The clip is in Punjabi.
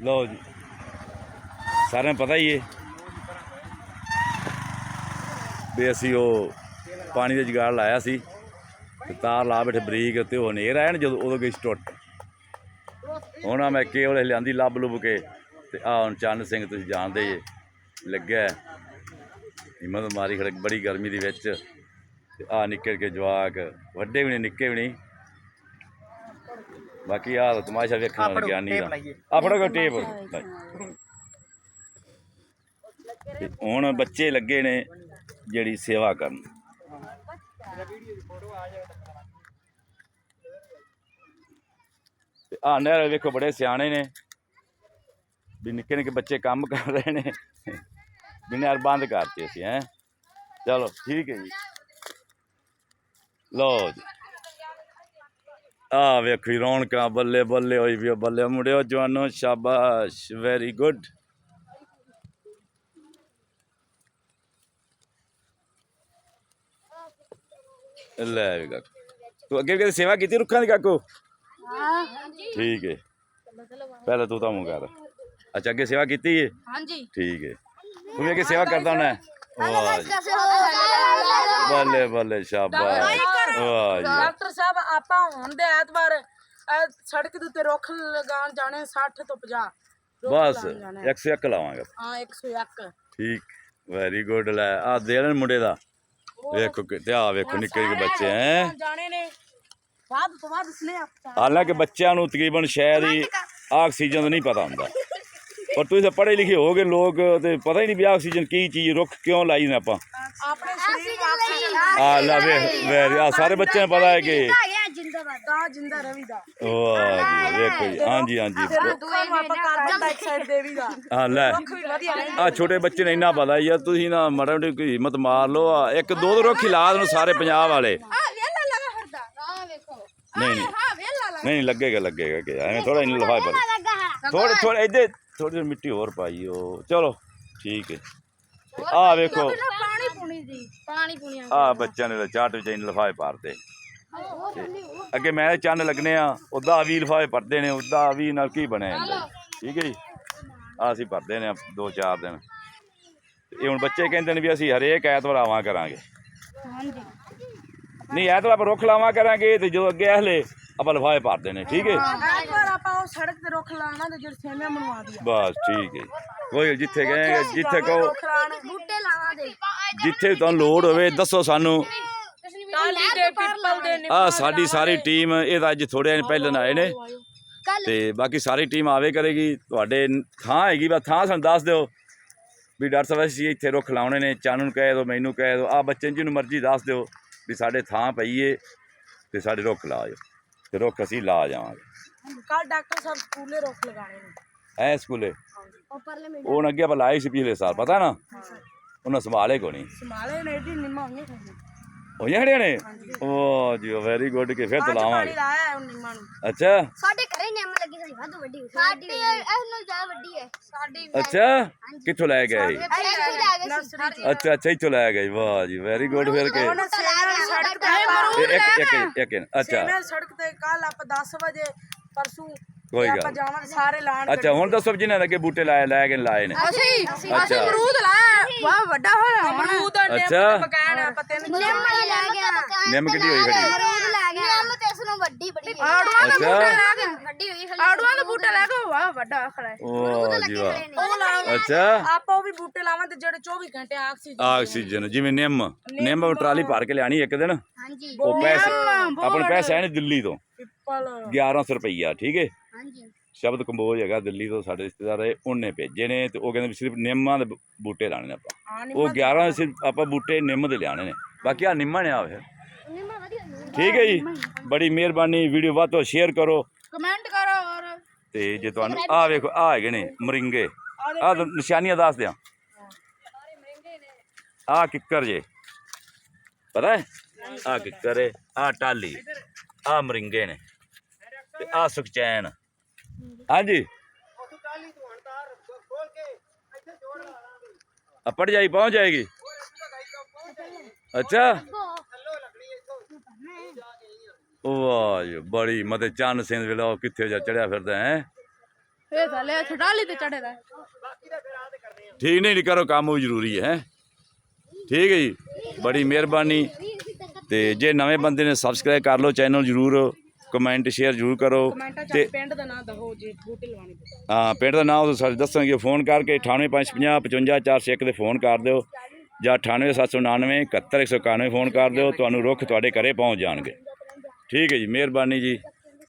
ਲਓ ਜੀ। ਸਾਰਿਆਂ ਨੂੰ ਪਤਾ ਹੀ ਹੈ ਵੀ ਅਸੀਂ ਉਹ ਪਾਣੀ ਦਾ ਜਗਾੜ ਲਾਇਆ ਸੀ ਤੇ ਤਾਰ ਲਾ ਬੈਠੇ ਬਰੀਕ ਤੇ ਉਹ ਹਨੇਰ ਆਇਆ ਨਾ ਜਦੋਂ ਉਦੋਂ ਗਈ ਟੁੱਟ। ਹੁਣ ਆ ਮੈਂ ਕੇਵਲ ਲਿਆਂਦੀ ਲੱਭ ਲੁੱਭ ਕੇ ਤੇ ਆ ਹੁਣ ਚੰਨ ਸਿੰਘ ਤੁਸੀਂ ਜਾਣਦੇ ਜੇ, ਲੱਗਿਆ ਹਿੰਮਤ ਮਾਰੀ ਖੜਕ ਬੜੀ ਗਰਮੀ ਦੇ ਵਿੱਚ ਤੇ ਆ ਨਿੱਕੇ ਕੇ ਜਵਾਕ, ਵੱਡੇ ਵੀ ਨਹੀਂ, ਨਿੱਕੇ ਵੀ ਨਹੀਂ। ਬਾਕੀ ਆ ਤਮਾਸ਼ਾ ਵੇਖਣ ਵਾਲਾ ਗਿਆਨੀ ਦਾ ਆਪਣਾ ਕੋਈ ਟੇਪ ਤੇ ਹੁਣ ਬੱਚੇ ਲੱਗੇ ਨੇ ਜਿਹੜੀ ਸੇਵਾ ਕਰਨ। ਤੇ ਆ ਨਹਿਰ ਵੇਖੋ ਬੜੇ ਸਿਆਣੇ ਨੇ। ਵੀ ਨਿੱਕੇ ਨਿੱਕੇ ਬੱਚੇ ਕੰਮ ਕਰ ਰਹੇ ਨੇ। ਵੀ ਨਹਿਰ ਬੰਦ ਕਰਤੀ ਅਸੀਂ ਹੈ। ਚਲੋ ਠੀਕ ਹੈ ਜੀ। ਲਓ ਜੀ। ਆ ਵੇਖੋ ਰੌਣਕਾਂ ਬੱਲੇ ਬੱਲੇ ਹੋਈ ਵੀ ਬੱਲੇ। ਮੁੰਡਿਓ ਜਵਾਨੋ ਸ਼ਾਬਾਸ਼ ਵੈਰੀ ਗੁੱਡ ਲੈ ਵੀ ਕਾਕੂ। ਤੂੰ ਅੱਗੇ ਕਦੇ ਸੇਵਾ ਕੀਤੀ ਰੁੱਖਾਂ ਦੀ ਕਾਕੂ? ਠੀਕ ਹੈ ਪਹਿਲਾਂ ਤੂੰ ਤਾਂ ਮੂੰਹ ਕਰ। ਅੱਛਾ ਅੱਗੇ ਸੇਵਾ ਕੀਤੀ ਹੈ ਹਾਂਜੀ। ਠੀਕ ਹੈ ਤੂੰ ਵੀ ਅੱਗੇ ਸੇਵਾ ਕਰਦਾ ਹੋਣਾ? ਬੱਲੇ ਬੱਲੇ ਸ਼ਾਬਾਸ਼। ਵਾਹ ਜੀ। ਡਾਕਟਰ ਸਾਹਿਬ ਆਪਾਂ ਹੁਣ ਦੇ ਐਤਵਾਰ ਸੜਕ ਦੇ ਉੱਤੇ ਰੁੱਖ ਲਗਾਉਣ ਜਾਣੇ 60 ਤੋਂ 50 ਰੁੱਖ ਬਸ ਲਗਾਉਣ ਜਾਣੇ। 101 ਲਾਵਾਂਗਾ। ਹਾਂ 101 ਠੀਕ ਵੈਰੀ ਗੁੱਡ ਲੈ ਆ ਦੇਣ ਮੁੰਡੇ ਦਾ। ਵੇਖੋ ਕਿ ਤੇ ਆ ਵੇਖੋ ਨਿੱਕੇ ਨਿੱਕੇ ਬੱਚੇ ਹੈ। ਜਾਣੇ ਨੇ। ਬਾਅਦ ਤੋਂ ਬਾਅਦ ਇਸਨੇ ਹਾਲਾਂਕਿ ਬੱਚਿਆਂ ਨੂੰ ਤਕਰੀਬਨ ਸ਼ਾਇਦ ਹੀ ਆਕਸੀਜਨ ਦਾ ਨਹੀਂ ਪਤਾ ਹੁੰਦਾ। ਪਰ ਤੁਸੀਂ ਤਾਂ ਪੜ੍ਹੇ ਲਿਖੇ ਹੋਗੇ ਲੋਕ ਤੇ ਪਤਾ ਹੀ ਨਹੀਂ ਵੀ ਆਕਸੀਜਨ ਕੀ ਚੀਜ਼ ਰੁੱਖ ਕਿਉਂ ਲਾਈ ਨੇ ਆਪਾਂ। ਆਪਣੇ ਸਰੀਰ ਨੂੰ ਆਕਸੀਜਨ ਆ। ਲੈ ਵੇ ਵੈਰੀ ਆ ਸਾਰੇ ਬੱਚਿਆਂ ਨੂੰ ਪਤਾ ਹੈ ਕਿ ਦਾ ਜਿੰਦਾ ਰਵੀ ਦਾ। ਵਾਹ ਜੀ ਵੇਖੋ ਜੀ ਹਾਂਜੀ ਹਾਂਜੀ। ਰੁੱਖਾਂ ਨੂੰ ਆਪਾਂ ਕਾਰਬਨ ਡਾਈਆਕਸਾਈਡ ਦੇਵੀਦਾ ਆ ਲੈ। ਰੁੱਖ ਵੀ ਵਧੀਆ ਨੇ ਆ ਛੋਟੇ ਬੱਚੇ ਨੇ ਇੰਨਾ ਪਤਾ ਯਾਰ ਤੁਸੀਂ ਨਾ ਮਾੜਾ ਮੋਟੀ ਕੋਈ ਹਿੰਮਤ ਮਾਰ ਲਓ ਆ ਇੱਕ ਦੋ ਦੋ ਰੁੱਖ ਹੀ ਲਾ ਦੇਣ ਸਾਰੇ ਪੰਜਾਬ ਵਾਲੇ। ਆ ਵੇਲਾ ਲਗਾ ਹਰਦਾ। ਆ ਵੇਖੋ। ਨਹੀਂ ਨਹੀਂ। ਨਹੀਂ ਲੱਗੇਗਾ ਲੱਗੇਗਾ ਕਿ ਐਵੇਂ ਥੋੜਾ ਇਹਨੂੰ ਲਫਾਏ ਪਰ ਥੋੜੇ ਥੋੜੇ ਇੱਥੇ ਥੋੜੀ ਜਿਹੀ ਮਿੱਟੀ ਹੋਰ ਪਾਈਓ ਚਲੋ ਠੀਕ ਹੈ। ਆ ਵੇਖੋ। ਪਾਣੀ ਪੁਣੀ ਦੀ ਪਾਣੀ ਪੁਣੀਆਂ ਆ ਬੱਚਿਆਂ ਨੇ ਚਾਟ ਵਿੱਚ ਇਹਨੂੰ ਲਫਾਏ ਪਾਰਦੇ ਅੱਗੇ ਮੈਂ ਚੰਨ ਲੱਗਨੇ ਆ ਉਦਾਂ ਵੀ ਲਫਾਏ ਪਰਦੇ ਨੇ ਉਦਾਂ ਵੀ ਨਾਲ ਕੀ ਬਣਿਆ ਜੀ। ਠੀਕ ਹੈ ਜੀ? ਆ ਅਸੀਂ ਭਰਦੇ ਨੇ ਦੋ ਚਾਰ ਦਿਨ। ਇਹ ਹੁਣ ਬੱਚੇ ਕਹਿੰਦੇ ਨੇ ਵੀ ਅਸੀਂ ਹਰੇਕ ਐਤਵਾਰ ਆਵਾਂ ਕਰਾਂਗੇ। ਹਾਂਜੀ। ਨਹੀਂ ਐਤਵਾਰ ਆਪਾਂ ਰੁੱਖ ਲਾਵਾਂ ਕਰਾਂਗੇ ਤੇ ਜਦੋਂ ਅੱਗੇ ਹਲੇ ਆਪਾਂ ਲਫਾਏ ਭਰਦੇ ਨੇ ਠੀਕ ਹੈ? ਐਤਵਾਰ ਆਪਾਂ ਉਹ ਸੜਕ ਤੇ ਰੁੱਖ ਲਾਣਾ ਤੇ ਜਿਹੜੇ ਸੇਮੀਆਂ ਬਣਵਾ ਦਿਆ ਬਸ ਠੀਕ ਹੈ। ਕੋਈ ਜਿੱਥੇ ਗਏ ਜਿੱਥੇ ਕਹੋ। ਬੂਟੇ ਲਾਵਾਂ ਦੇ। ਜਿੱਥੇ ਤੁਹਾਨੂੰ ਲੋੜ ਹੋਵੇ ਦੱਸੋ ਸਾਨੂੰ। ਟਾਲੀ ਦੇ ਪਿੱਪਲ ਦੇ ਆ ਸਾਡੀ ਸਾਰੀ ਟੀਮ ਇਹ ਤਾਂ ਅੱਜ ਥੋੜੇ ਦਿਨ ਪਹਿਲਾਂ ਆਏ ਨੇ। ਤੇ ਬਾਕੀ ਸਾਰੀ ਟੀਮ ਆਵੇ ਕਰੇਗੀ ਤੁਹਾਡੇ ਥਾਂ ਹੈਗੀ ਬਸ ਥਾਂ ਸਾਨੂੰ ਦੱਸ ਦਿਓ। ਵੀ ਡਾਕਟਰ ਸਾਹਿਬ ਅਸੀਂ ਇੱਥੇ ਰੁੱਖ ਲਾਉਣੇ ਨੇ ਚਾਨਣ ਨੂੰ ਕਹਿ ਦਿਓ ਮੈਨੂੰ ਕਹਿ ਦਿਓ ਆ ਬੱਚੇ ਨੂੰ ਜਿਹਨੂੰ ਮਰਜ਼ੀ ਦੱਸ ਦਿਓ ਵੀ ਸਾਡੇ ਥਾਂ ਪਈਏ ਤੇ ਸਾਡੇ ਰੁੱਖ ਲਾਇਓ ਤੇ ਰੁੱਖ ਅਸੀਂ ਲਾ ਜਾਵਾਂਗੇ। ਕੱਲ ਡਾਕਟਰ ਸਾਹਿਬ ਸਕੂਲੇ ਰੁੱਖ ਲਗਾਣੇ ਨੇ। ਐ ਸਕੂਲੇ? ਉਹ ਅੱਗੇ ਆਪਾਂ ਲਾਏ ਸੀ ਪਿਛਲੇ ਸਾਲ ਪਤਾ ਨਾ? ਉਹਨਾਂ ਸੰਭਾਲੇ ਕੋ ਨਹੀਂ। ਸਮਾਲੇ ਨੇ ਏਡੀ ਨਿੰਮਾ ਹੋਈਆਂ ਖਾਈਆਂ ਹੋਈਆਂ ਖੜੀਆਂ ਨੇ? ਓ ਜੀ ਵੈਰੀ ਗੁੱਡ ਕਿ ਫਿਰ ਪਾਣੀ ਲਾਵਾਂਗੇ। ਲਾਇਆ ਹੈ ਉਹ ਨਿੰਮਾ ਨੂੰ। ਅੱਛਾ। ਸਾਡੇ ਘਰੇ ਨਿੰਮ ਲੱਗੀ ਸਾਡੀ ਵਾਧੂ ਵੱਡੀ ਸਾਡੀ ਇਹ ਨਾਲ ਜ਼ਿਆਦਾ ਵੱਡੀ ਹੈ। ਸਾਡੀ ਅੱਛਾ। ਕਿੱਥੋਂ ਲੈ ਗਏ ਇਹ? ਇੱਥੇ ਗਏ ਅੱਛਾ ਅੱਛਾ ਇੱਥੋਂ ਲੈ ਗਏ ਵਾਹ ਜੀ ਵੈਰੀ ਗੁੱਡ ਫਿਰ ਕੇ। ਉਹਨੇ ਸੇਮੀਆਂ ਸੜਕ ਤੇ ਇਹ ਆਪਾਂ ਇੱਕ ਇੱਕ ਇੱਕ ਅੱਛਾ। ਸੇਮੀਆਂ ਸੜਕ ਤੇ ਕੱਲ ਆਪਾਂ 10 ਵਜੇ ਪਰਸੂ ਕੋਈ ਆਪਾਂ ਗੱਲ ਜਾਵਾਂਗੇ ਸਾਰੇ ਲਾਣ ਅੱਛਾ ਹੁਣ ਦੱਸੋ ਜਿਨ੍ਹਾਂ ਨੇ ਅੱਗੇ ਬੂਟੇ ਲਾਏ ਲੈ ਕੇ ਲਾਏ ਨੇ। ਅਸੀਂ ਅੱਛਾ। ਲਾਇਆ। ਵਾਹ ਵੱਡਾ ਹੋਣਾ ਅਮਰੂਦ ਦਾ ਨਿੰਮ ਅੱਛਾ। ਬਕਾਨ ਆਪਾਂ ਤਿੰਨ ਨਿੰਮ ਲੈ ਗਿਆ ਨਿੰਮ ਕਿੱਡੀ ਹੋਈ ਖੜੀ ਅਮਰੂਦ ਲੈ ਗਿਆ ਨਿੰਮ ਤੇ ਇਸ ਨੂੰ ਵੱਡੀ ਬੜੀ ਹੈ। ਆੜੂਆਂ ਦਾ ਅੱਛਾ। ਬੂਟਾ ਲਾ ਕੇ ਵੱਡੀ ਹੋਈ ਆੜੂਆਂ ਦਾ ਬੂਟਾ ਲਾ ਕੇ ਵਾਹ ਵੱਡਾ ਖੜਾ ਵਾਹ ਜੀ ਵਾਹ। ਉਹ ਲਾਵਾਂਗੇ ਅੱਛਾ। ਆਪਾਂ ਉਹ ਵੀ ਬੂਟੇ ਲਾਵਾਂ ਤੇ ਜਿਹੜੇ 24 ਘੰਟੇ ਆਕਸੀਜਨ ਆਕਸੀਜਨ ਜਿਵੇਂ ਨਿੰਮ। ਨਿੰਮ ਟਰਾਲੀ ਭਰ ਕੇ ਲਿਆਣੀ ਇੱਕ ਦਿਨ। ਹਾਂਜੀ। ਉਹ ਪੈਸੇ ਆਪਣੇ ਪੈਸੇ ਆਏ ਨੇ ਦਿੱਲੀ ਤੋਂ। ਪਿੱਪਲ। 1100 ਰੁਪਈਆ ਠੀਕ ਹੈ ਹਾਂਜੀ। ਸ਼ਬਦ ਕੰਬੋਜ ਹੈਗਾ ਦਿੱਲੀ ਤੋਂ ਸਾਡੇ ਰਿਸ਼ਤੇਦਾਰ ਹੈ ਉਹਨੇ ਭੇਜੇ ਨੇ ਤੇ ਉਹ ਕਹਿੰਦੇ ਵੀ ਸਿਰਫ ਨਿੰਮਾਂ ਦੇ ਬ- ਬੂਟੇ ਲਾਣੇ ਨੇ ਆਪਾਂ। ਉਹ 11 ਸਿਰਫ ਆਪਾਂ ਬੂਟੇ ਨਿੰਮ ਦੇ ਲਿਆਣੇ ਨੇ। ਬਾਕੀ ਆ ਨਿੰਮਾਂ ਨੇ ਆ ਫਿਰ। ਨਿੰਮ ਠੀਕ ਹੈ ਜੀ। ਬੜੀ ਮਿਹਰਬਾਨੀ ਵੀਡੀਓ ਵੱਧ ਤੋਂ ਸ਼ੇਅਰ ਕਰੋ। ਕਮੈਂਟ ਕਰੋ ਔਰ ਤੇ ਜੇ ਤੁਹਾਨੂੰ ਆ ਵੇਖੋ ਆ ਹੈਗੇ ਨੇ ਮਰਿੰਗੇ। ਆ ਨਿਸ਼ਾਨੀਆਂ ਦੱਸ ਦਿਆਂ। ਆ ਕਿੱਕਰ ਜੇ। ਪਤਾ ਹੈ? ਆ ਕਿੱਕਰ ਹੈ ਆ ਟਾਲੀ ਆ ਮਰਿੰਗੇ ਨੇ ਤੇ ਆ ਸੁਖਚੈਨ। ਹਾਂਜੀ। ਆ ਪੜ ਜਾਈ ਪਹੁੰਚ ਜਾਏਗੀ। ਅੱਛਾ। ਵਾਹ ਜੀ ਬੜੀ ਮਤੇ ਚੰਨ ਸਿੰਘ ਵੇਲਾ ਉਹ ਕਿੱਥੇ ਜਾ ਚੜਿਆ ਫਿਰਦਾ ਹੈ? ਇਹ ਥੱਲੇ ਛਡਾ ਲਈ ਤੇ ਚੜੇ ਦਾ। ਠੀਕ ਨਹੀਂ ਨਹੀਂ ਕਰੋ ਕੰਮ ਵੀ ਜ਼ਰੂਰੀ ਹੈ। ਠੀਕ ਹੈ ਜੀ ਬੜੀ ਮਿਹਰਬਾਨੀ। ਤੇ ਜੇ ਨਵੇਂ ਬੰਦੇ ਨੇ ਸਬਸਕ੍ਰਾਈਬ ਕਰ ਲਓ ਚੈਨਲ ਜ਼ਰੂਰ ਕਮੈਂਟ ਸ਼ੇਅਰ ਜ਼ਰੂਰ ਕਰੋ। ਤੇ ਪਿੰਡ ਦਾ ਨਾਂ ਦਹੋ ਜੀ ਬੂਟੇ ਲਵਾਣੇ ਹਾਂ ਪਿੰਡ ਦਾ ਨਾਮ ਤੁਸੀਂ ਦੱਸਾਂਗੇ ਫੋਨ ਕਰਕੇ 98550 55401 ਤੇ ਫੋਨ ਕਰ ਦਿਓ। ਜਾਂ 98799 71191 ਫੋਨ ਕਰ ਦਿਓ ਤੁਹਾਨੂੰ ਰੁੱਖ ਤੁਹਾਡੇ ਘਰੇ ਪਹੁੰਚ ਜਾਣਗੇ। ਠੀਕ ਹੈ ਜੀ ਮਿਹਰਬਾਨੀ ਜੀ।